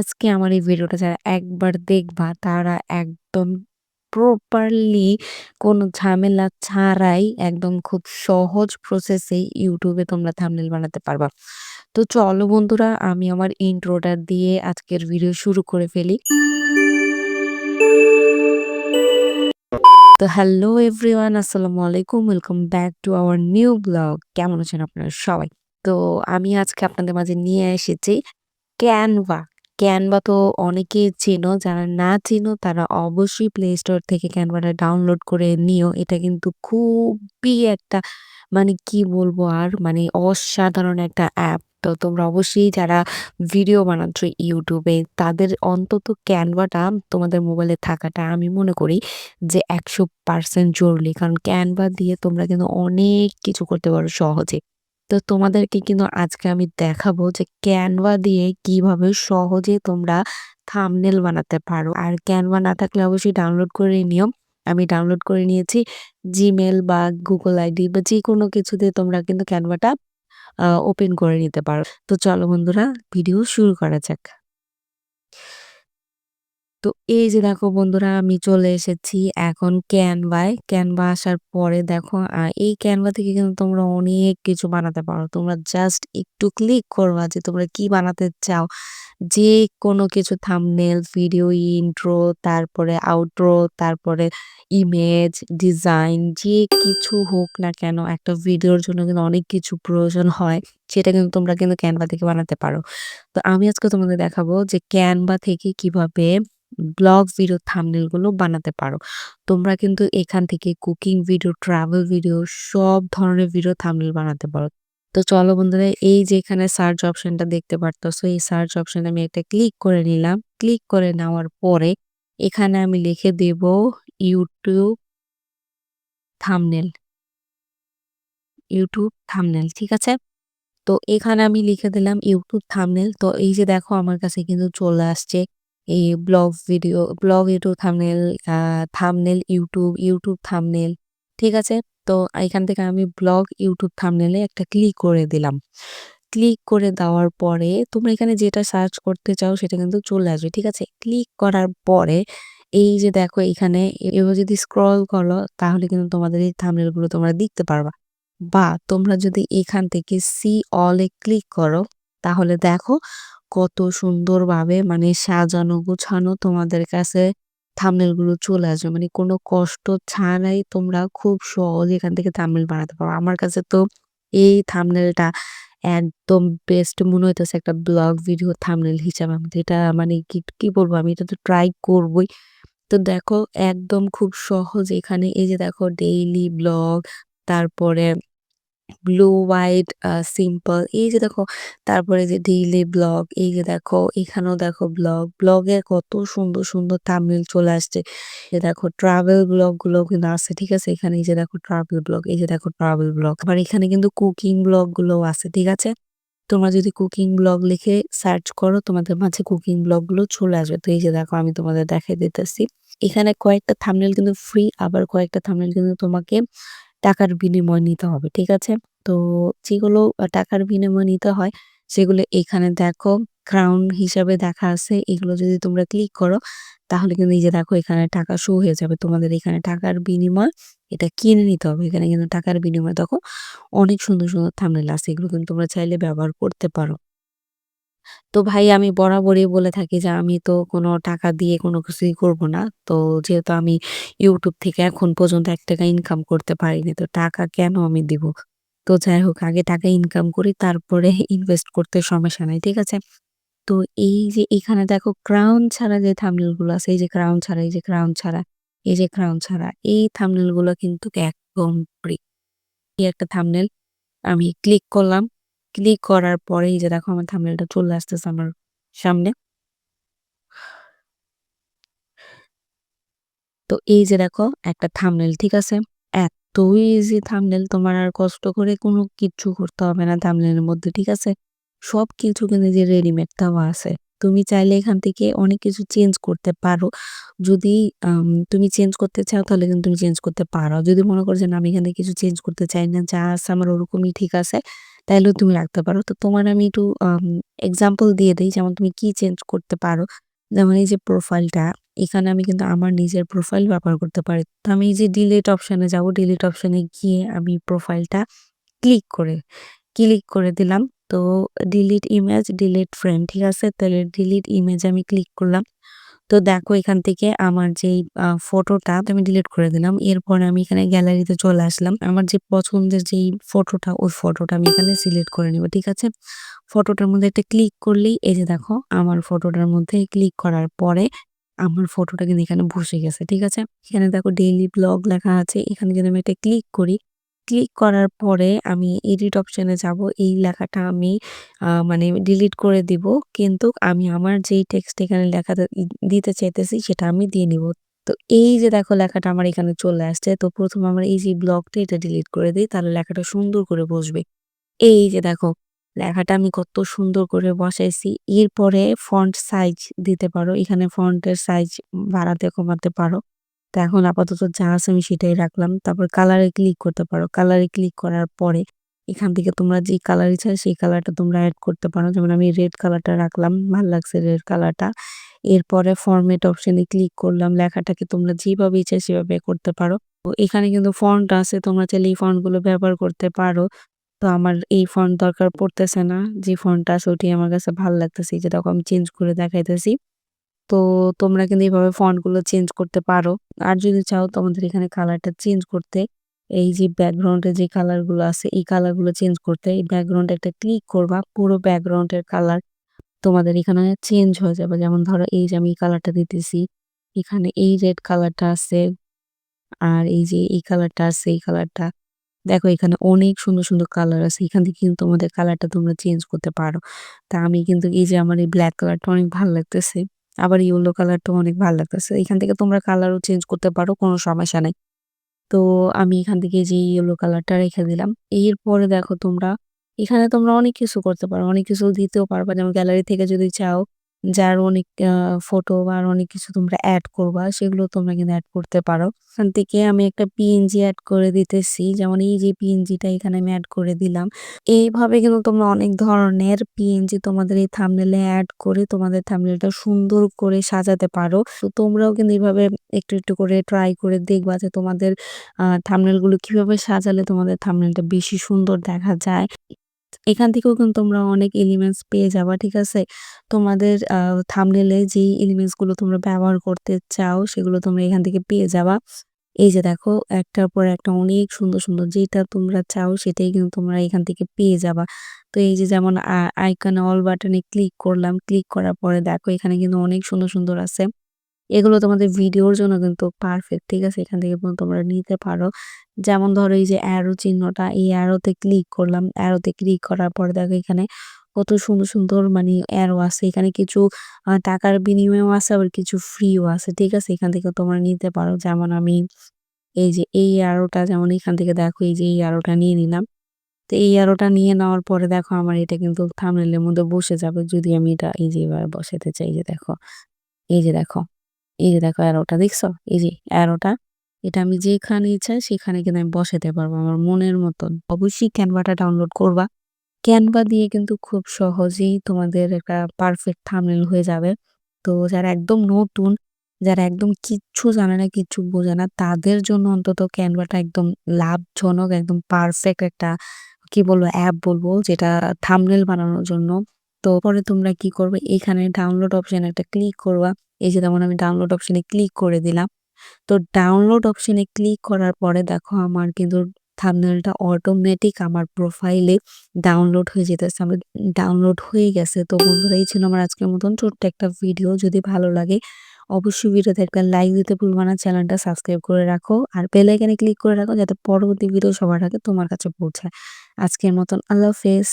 আজকে আমার এই ভিডিওটা যারা একবার দেখবা, তারা একদম প্রপারলি কোনো ঝামেলা ছাড়াই একদম খুব সহজ প্রসেসেই ইউটিউবে তোমরা থাম্বনেল বানাতে পারবা। তো চলো বন্ধুরা, আমি আমার ইন্ট্রোটা দিয়ে আজকের ভিডিও শুরু করে ফেলি। তো হ্যালো এভরিওয়ান আসসালামু আলাইকুম welcome back to our new blog কেমন আছেন আপনারা সবাই তো আমি আজকে আপনাদের মাঝে নিয়ে এসেছি ক্যানভা ক্যানভা তো অনেকেই চেনো, যারা না চেনো তারা অবশ্যই প্লে স্টোর থেকে ক্যানভাটা ডাউনলোড করে নিও। এটা কিন্তু খুবই একটা মানে কি বলব আর মানে অসাধারণ একটা অ্যাপ তো তোমরা অবশ্যই যারা ভিডিও বানাচ্ছ ইউটিউবে তাদের অন্তত ক্যানভাটা তোমাদের মোবাইলে থাকাটা আমি মনে করি যে একশো পার্সেন্ট জরুরি। কারণ ক্যানভা দিয়ে তোমরা কিন্তু অনেক কিছু করতে পারো সহজে। তো তোমাদেরকে কিন্তু আজকে আমি দেখাবো যে ক্যানভা দিয়ে কীভাবে সহজে তোমরা থামনেল বানাতে পারো। আর ক্যানভা না থাকলে অবশ্যই ডাউনলোড করে নিও। আমি ডাউনলোড করে নিয়েছি জিমেল বা গুগল আইডি বা যে কোনো কিছুতে তোমরা কিন্তু ক্যানভাটা ওপেন করে নিতে পারো। তো চলো বন্ধুরা ভিডিও শুরু করা যাক। তো এই যে দেখো বন্ধুরা, আমি চলে এসেছি এখন ক্যানভায় ক্যানভা আসার পরে দেখো এই ক্যানভা থেকে কিন্তু তোমরা অনেক কিছু বানাতে পারো। তোমরা জাস্ট একটু ক্লিক করবা যে তোমরা কি বানাতে চাও। যে কোনো কিছু থামনেল ভিডিও ইন্ট্রো তারপরে আউট্রো তারপরে ইমেজ ডিজাইন যে কিছু হোক না কেন, একটা ভিডিওর জন্য কিন্তু অনেক কিছু প্রয়োজন হয়, সেটা কিন্তু তোমরা কিন্তু ক্যানভা থেকে বানাতে পারো। তো আমি আজকে তোমাদের দেখাবো যে ক্যানভা থেকে কীভাবে ব্লগ ভিডিও থাম্বনেলগুলো বানাতে পারো। তোমরা কিন্তু এখান থেকে কুকিং ভিডিও, ট্রাভেল ভিডিও সব ধরনের ভিডিও থাম্বনেল বানাতে পারো। তো চলো বন্ধুরা এই যে এখানে সার্চ অপশনটা দেখতে পারতেছো এই সার্চ অপশনে আমি একটা ক্লিক করে নিলাম। ক্লিক করে নেওয়ার পরে এখানে আমি লিখে দেব ইউটিউব থামনেল ইউটিউব থামনেল ঠিক আছে? তো এখানে আমি লিখে দিলাম ইউটিউব থামনেল তো এই যে দেখো আমার কাছে কিন্তু চলে আসছে এই blog video blog YouTube thumbnail thumbnail YouTube YouTube thumbnail ঠিক আছে? তো এখান থেকে আমি ব্লগ ইউটিউব থামনেলে একটা ক্লিক করে দিলাম। ক্লিক করে দেওয়ার পরে তোমরা এখানে যেটা সার্চ করতে চাও সেটা কিন্তু চলে আসবে, ঠিক আছে? ক্লিক করার পরে এই যে দেখো এখানে, এবার যদি স্ক্রল করো তাহলে কিন্তু তোমাদের এই থামনেলগুলো তোমরা দেখতে পারবা। বা তোমরা যদি এখান থেকে সি অলে ক্লিক করো তাহলে দেখো কত সুন্দরভাবে মানে সাজানো গোছানো তোমাদের কাছে থামনেলগুলো চলে আসবে। মানে কোনো কষ্ট ছাড়াই তোমরা খুব সহজ এখান থেকে থামনেল বানাতে পারো। আমার কাছে তো এই থামনেলটা একদম বেস্ট মনে হইতেছে একটা ব্লগ ভিডিও থামনেল হিসাবে। আমি এটা মানে কি কি বলব? আমি এটা তো ট্রাই করবই। তো দেখো, একদম খুব সহজ এখানে এই যে দেখো ডেইলি ব্লগ তারপরে ব্লু হোয়াইট সিম্পল এই যে দেখো, তারপরে যে ডেইলি ব্লগ এই যে দেখো, এখানেও দেখো ব্লগ ব্লগে কত সুন্দর সুন্দর তামিল চলে আসছে। যে দেখো ট্রাভেল ব্লগগুলো কিন্তু আছে ঠিক আছে? এখানে এই যে দেখো ট্রাভেল ব্লগ এই যে দেখো ট্রাভেল ব্লগ আবার এখানে কিন্তু কুকিং ব্লগগুলো আছে, ঠিক আছে? তোমরা যদি কুকিং ব্লগ লিখে সার্চ করো, তোমাদের মাঝে কুকিং ব্লগগুলো চলে আসবে। তো এই যে দেখো, আমি তোমাদের দেখাই দিতেছি। এখানে কয়েকটা থামনেল কিন্তু ফ্রি আবার কয়েকটা থামনেল কিন্তু তোমাকে টাকার বিনিময় নিতে হবে, ঠিক আছে? তো যেগুলো টাকার বিনিময় নিতে হয়, সেগুলো এখানে দেখো ক্রাউন হিসাবে দেখা আছে, এগুলো যদি তোমরা ক্লিক করো, তাহলে কিন্তু এই যে দেখো, এখানে টাকা শো হয়ে যাবে। তোমাদের এখানে টাকার বিনিময় এটা কিনে নিতে হবে, এখানে কিন্তু টাকার বিনিময় দেখো, অনেক সুন্দর সুন্দর থামনেল আছে, এগুলো কিন্তু তোমরা চাইলে ব্যবহার করতে পারো। তো ভাই আমি বরাবরই বলে থাকি যে আমি তো কোনো টাকা দিয়ে কোনো কিছুই করব না। তো যেহেতু আমি ইউটিউব থেকে এখন পর্যন্ত ৳১ ইনকাম করতে পারিনি। তো টাকা কেন আমি দিব? তো যাই হোক আগে টাকা ইনকাম করি তারপরে ইনভেস্ট করতে সমস্যা নাই। ঠিক আছে? তো এই যে এখানে দেখো ক্রাউন ছাড়া যে থাম্বনেলগুলো আছে এই যে ক্রাউন ছাড়া, এই যে ক্রাউন ছাড়া, এই যে ক্রাউন ছাড়া এই থাম্বনেলগুলো কিন্তু একদম ফ্রি। এই একটা থাম্বনেল আমি ক্লিক করলাম। ক্লিক করার পরেই যে দেখো আমার থাম্বনেলটা চলে আসতেছে আমার সামনে। তো এই যে দেখো একটা থাম্বনেল ঠিক আছে? এত ইজি থাম্বনেল তোমার আর কষ্ট করে কোনো কিচ্ছু করতে হবে না থাম্বনেলের মধ্যে ঠিক আছে? সব কিছু কিন্তু যে রেডিমেড দেওয়া আছে। তুমি চাইলে এখান থেকে অনেক কিছু চেঞ্জ করতে পারো। যদি তুমি চেঞ্জ করতে চাও তাহলে কিন্তু তুমি চেঞ্জ করতে পারো। যদি মনে করো যে না আমি এখান থেকে কিছু চেঞ্জ করতে চাই না, যা আছে আমার ওরকমই ঠিক আছে তাইলেও তুমি রাখতে পারো। তো তোমার আমি একটু এক্সাম্পল দিয়ে দেই যেমন তুমি কি চেঞ্জ করতে পারো। যেমন এই যে প্রোফাইলটা, এখানে আমি কিন্তু আমার নিজের প্রোফাইল ব্যবহার করতে পারি। তো আমি এই যে ডিলিট অপশনে যাব, ডিলিট অপশনে গিয়ে আমি প্রোফাইলটা ক্লিক করে ক্লিক করে দিলাম। তো ডিলিট ইমেজ, ডিলিট ফ্রেন্ড ঠিক আছে? তাহলে ডিলিট ইমেজ আমি ক্লিক করলাম। তো দেখো এখান থেকে আমার যেই ফটোটা আমি ডিলিট করে দিলাম। এরপরে আমি এখানে গ্যালারিতে চলে আসলাম। আমার যে পছন্দের যেই ফটোটা, ওই ফটোটা আমি এখানে সিলেক্ট করে নিব। ঠিক আছে? ফটোটার মধ্যে একটা ক্লিক করলেই এই যে দেখো, আমার ফটোটার মধ্যে ক্লিক করার পরে আমার ফটোটা কিন্তু এখানে বসে গেছে। ঠিক আছে? এখানে দেখো ডেইলি ব্লগ লেখা আছে। এখানে যদি আমি একটা ক্লিক করি ক্লিক করার পরে আমি এডিট অপশনে যাব। এই লেখাটা আমি মানে ডিলিট করে দিব। কিন্তু আমি আমার যেই টেক্সট এখানে লেখাটা ই দিতে চাইতেছি সেটা আমি দিয়ে নিব। তো এই যে দেখো লেখাটা আমার এখানে চলে আসছে। তো ১ম আমার এই যে ব্লগটা এটা ডিলিট করে দিই, তাহলে লেখাটা সুন্দর করে বসবে। এই যে দেখো, লেখাটা আমি কত সুন্দর করে বসাইছি। এরপরে ফন্ট সাইজ দিতে পারো। এখানে ফন্টের সাইজ বাড়াতে কমাতে পারো। তো এখন আপাতত যা আছে আমি সেটাই রাখলাম। তারপর কালারে ক্লিক করতে পারো। কালারে ক্লিক করার পরে এখান থেকে তোমরা যে কালার ইচ্ছা সেই কালারটা তোমরা এড করতে পারো। যেমন আমি রেড কালারটা রাখলাম। ভালো লাগছে রেড কালারটা। এরপরে ফরমেট অপশনে ক্লিক করলাম। লেখাটাকে তোমরা যেভাবে ইচ্ছা সেভাবে করতে পারো। তো এখানে কিন্তু ফন্ট আছে। তোমরা চাইলে এই ফন্টগুলো ব্যবহার করতে পারো। তো আমার এই ফন্ট দরকার পড়তেছে না। যে ফন্টটা আছে ওটি আমার কাছে ভালো লাগতেছে। যে দেখো আমি চেঞ্জ করে দেখাইতেছি। তো তোমরা কিন্তু এইভাবে ফন্টগুলো চেঞ্জ করতে পারো। আর যদি চাও তোমাদের এখানে কালারটা চেঞ্জ করতে এই যে ব্যাকগ্রাউন্ডে যে কালারগুলো আছে এই কালারগুলো চেঞ্জ করতে এই ব্যাকগ্রাউন্ডে একটা ক্লিক করবা। পুরো ব্যাকগ্রাউন্ডের কালার তোমাদের এখানে চেঞ্জ হয়ে যাবে। যেমন ধরো এই যে আমি এই কালারটা দিতেছি। এখানে এই রেড কালারটা আছে। আর এই যে এই কালারটা আছে এই কালারটা। দেখো এখানে অনেক সুন্দর, সুন্দর কালার আছে। এখান থেকে কিন্তু তোমাদের কালারটা তোমরা চেঞ্জ করতে পারো। তা আমি কিন্তু এই যে আমার এই ব্লাক কালারটা অনেক ভালো লাগতেছে। আবার ইয়েলো কালারটা অনেক ভালো লাগতেছে। এখান থেকে তোমরা কালারও চেঞ্জ করতে পারো, কোনো সমস্যা নাই। তো আমি এখান থেকে যে ইয়েলো কালারটা রেখে দিলাম। এরপরে দেখো তোমরা, এখানে তোমরা অনেক কিছু করতে পারো। অনেক কিছু দিতেও পারবা। যেমন গ্যালারি থেকে যদি চাও যে আরও অনেক ফটো বা আরও অনেক কিছু তোমরা অ্যাড করবা সেগুলো তোমরা কিন্তু অ্যাড করতে পারো। এখান থেকে আমি একটা পিএনজি অ্যাড করে দিতেছি। যেমন এই যে পিএনজিটা এখানে আমি এড করে দিলাম। এইভাবে কিন্তু তোমরা অনেক ধরনের পিএনজি তোমাদের এই থাম্বনেইলে অ্যাড করে তোমাদের থাম্বনেইলটা সুন্দর করে সাজাতে পারো। তো তোমরাও কিন্তু এইভাবে একটু, একটু করে ট্রাই করে দেখবা যে তোমাদের আ থাম্বনেইলগুলো কীভাবে সাজালে তোমাদের থাম্বনেইলটা বেশি সুন্দর দেখা যায়। এখান থেকেও কিন্তু তোমরা অনেক এলিমেন্টস পেয়ে যাবা। ঠিক আছে? তোমাদের যেই এলিমেন্টসগুলো তোমরা ব্যবহার করতে চাও সেগুলো তোমরা এখান থেকে পেয়ে যাবা। এই যে দেখো একটার পর একটা অনেক সুন্দর, সুন্দর যেটা তোমরা চাও সেটাই কিন্তু তোমরা এখান থেকে পেয়ে যাবা। তো এই যে যেমন আইকনে অল বাটনে ক্লিক করলাম। ক্লিক করার পরে দেখো এখানে কিন্তু অনেক সুন্দর, সুন্দর আছে। এগুলো তোমাদের ভিডিওর জন্য কিন্তু পারফেক্ট। ঠিক আছে? এখান থেকে তোমরা নিতে পারো। যেমন ধরো এই যে অ্যারো চিহ্নটা এই অ্যারোতে ক্লিক করলাম। অ্যারোতে ক্লিক করার পরে দেখো এখানে কত সুন্দর, সুন্দর মানে অ্যারো আছে। এখানে কিছু টাকার বিনিময়ও আছে আবার কিছু ফ্রিও আছে। ঠিক আছে? এখান থেকে তোমরা নিতে পারো। যেমন আমি এই যে এই অ্যারোটা যেমন এখান থেকে দেখো এই যে এই অ্যারোটা নিয়ে নিলাম। তো এই অ্যারোটা নিয়ে নেওয়ার পরে দেখো আমার এটা কিন্তু থাম্বনেইলের মধ্যে বসে যাবে। যদি আমি এটা এই যে এবার বসাতে চাই। যে দেখো। এই যে দেখো। এই যে দেখো অ্যারোটা দেখছ? এই যে অ্যারোটা। এটা আমি যেখানে ইচ্ছা সেখানে কিন্তু আমি বসাতে পারব আমার মনের মতন। অবশ্যই ক্যানভাটা ডাউনলোড করবা। ক্যানভা দিয়ে কিন্তু খুব সহজেই তোমাদের একটা পারফেক্ট থামনেল হয়ে যাবে। তো যারা একদম নতুন, যারা একদম কিচ্ছু জানে না, কিচ্ছু বোঝে না তাদের জন্য অন্তত ক্যানভাটা একদম লাভজনক একদম পারফেক্ট একটা কি বলব অ্যাপ বলব যেটা থামনেল বানানোর জন্য। তো পরে তোমরা কি করবে এখানে ডাউনলোড অপশনে একটা ক্লিক করবা। এই যে যেমন আমি ডাউনলোড অপশনে ক্লিক করে দিলাম। তো ডাউনলোড অপশনে ক্লিক করার পরে দেখো আমার কিন্তু থামনেলটা অটোমেটিক আমার প্রোফাইলে ডাউনলোড হয়ে যেতেছে। আমার ডাউনলোড হয়ে গেছে। তো বন্ধুরা, এই ছিল আমার আজকের মতন ছোট্ট একটা ভিডিও। যদি ভালো লাগে, অবশ্যই ভিডিওতে একটা লাইক দিতে ভুলবা না। চ্যানেলটা সাবস্ক্রাইব করে রাখো। আর বেল আইকনে ক্লিক করে রাখো যাতে পরবর্তী ভিডিও সবার আগে তোমার কাছে পৌঁছায়। আজকের মতন আল্লাহ হাফেজ।